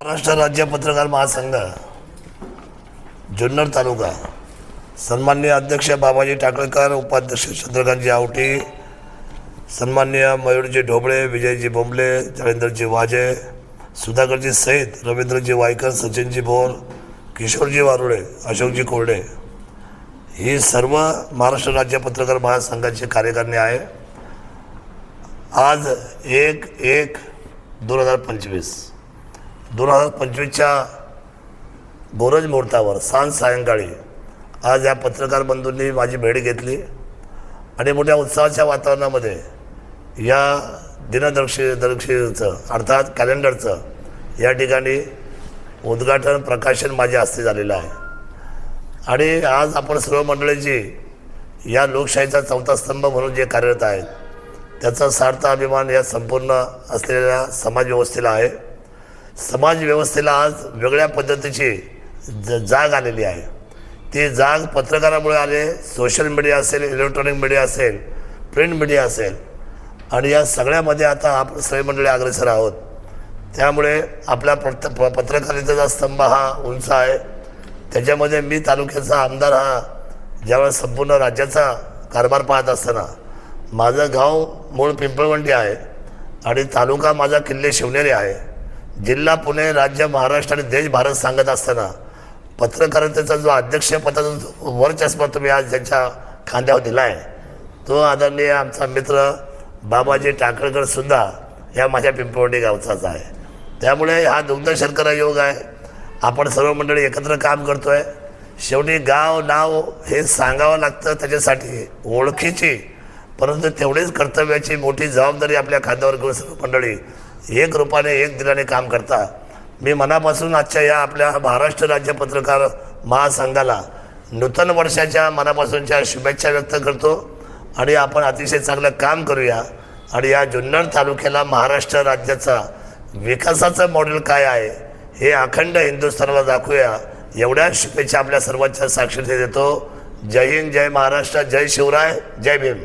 महाराष्ट्र राज्य पत्रकार महासंघ जुन्नर तालुका. सन्माननीय अध्यक्ष बाबाजी टाकळकर उपाध्यक्ष चंद्रकांतजी आवटी सन्माननीय मयूरजी ढोबळे विजयजी बोंबले जळेंद्रजी वाजे सुधाकरजी सहित रवींद्रजी वायकर सचिनजी भोर किशोरजी वारुळे अशोकजी कोरडे. ही सर्व महाराष्ट्र राज्य पत्रकार महासंघाची कार्यकारिणी आहे. आज एक एक दोन हजार पंचवीस. दोन हजार पंचवीसच्या गोरज मुहूर्तावर सांज सायंकाळी आज या पत्रकार बंधूंनी माझी भेट घेतली आणि मोठ्या उत्साहाच्या वातावरणामध्ये या दिनदर्शी दर्शीचं अर्थात कॅलेंडरचं या ठिकाणी उद्घाटन प्रकाशन माझ्या हस्ते झालेलं आहे. आणि आज आपण सर्व मंडळीची या लोकशाहीचा चौथा स्तंभ म्हणून जे कार्यरत आहेत त्याचा सार्थ अभिमान या संपूर्ण असलेल्या समाजव्यवस्थेला आहे. समाजव्यवस्थेला आज वेगळ्या पद्धतीची ज जाग आलेली आहे. ती जाग पत्रकारामुळे आले सोशल मीडिया असेल इलेक्ट्रॉनिक मीडिया असेल प्रिंट मीडिया असेल. आणि या सगळ्यामध्ये आता आपण सगळे मंडळी अग्रेसर आहोत. त्यामुळे आपल्या पत्र प- पत्रकारितेचा स्तंभ हा उंच आहे. त्याच्यामध्ये मी तालुक्याचा आमदार हा ज्यावेळेस संपूर्ण राज्याचा कारभार पाहत असताना माझं गाव मूळ पिंपळवंडी आहे. आणि तालुका माझा किल्ले शिवनेरी आहे. जिल्हा पुणे राज्य महाराष्ट्र आणि देश भारत सांगत असताना पत्रकारितेचा जो अध्यक्षपदाचा जो वरचष्मा तुम्ही आज ज्यांच्या खांद्यावर दिला आहे तो आदरणीय आमचा मित्र बाबाजी टाकळकर सुद्धा या माझ्या पिंपवडी गावचाच आहे. त्यामुळे हा दुग्ध शर्करा योग आहे. आपण सर्व मंडळी एकत्र काम करतो आहे शेवटी गाव नाव हे सांगावं लागतं त्याच्यासाठी ओळखीची परंतु तेवढीच कर्तव्याची मोठी जबाबदारी आपल्या खांद्यावर घेऊन सर्व मंडळी एक रूपाने एक दिलाने काम करता. मी मनापासून आजच्या या आपल्या महाराष्ट्र राज्य पत्रकार महासंघाला नूतन वर्षाच्या मनापासूनच्या शुभेच्छा व्यक्त करतो आणि आपण अतिशय चांगलं काम करूया. आणि या जुन्नर तालुक्याला महाराष्ट्र राज्याचा विकासाचं मॉडेल काय आहे हे अखंड हिंदुस्थानाला दाखवूया. एवढ्या शुभेच्छा आपल्या सर्वांच्या साक्षरते देतो. जय हिंद जय महाराष्ट्र जय शिवराय जय भीम.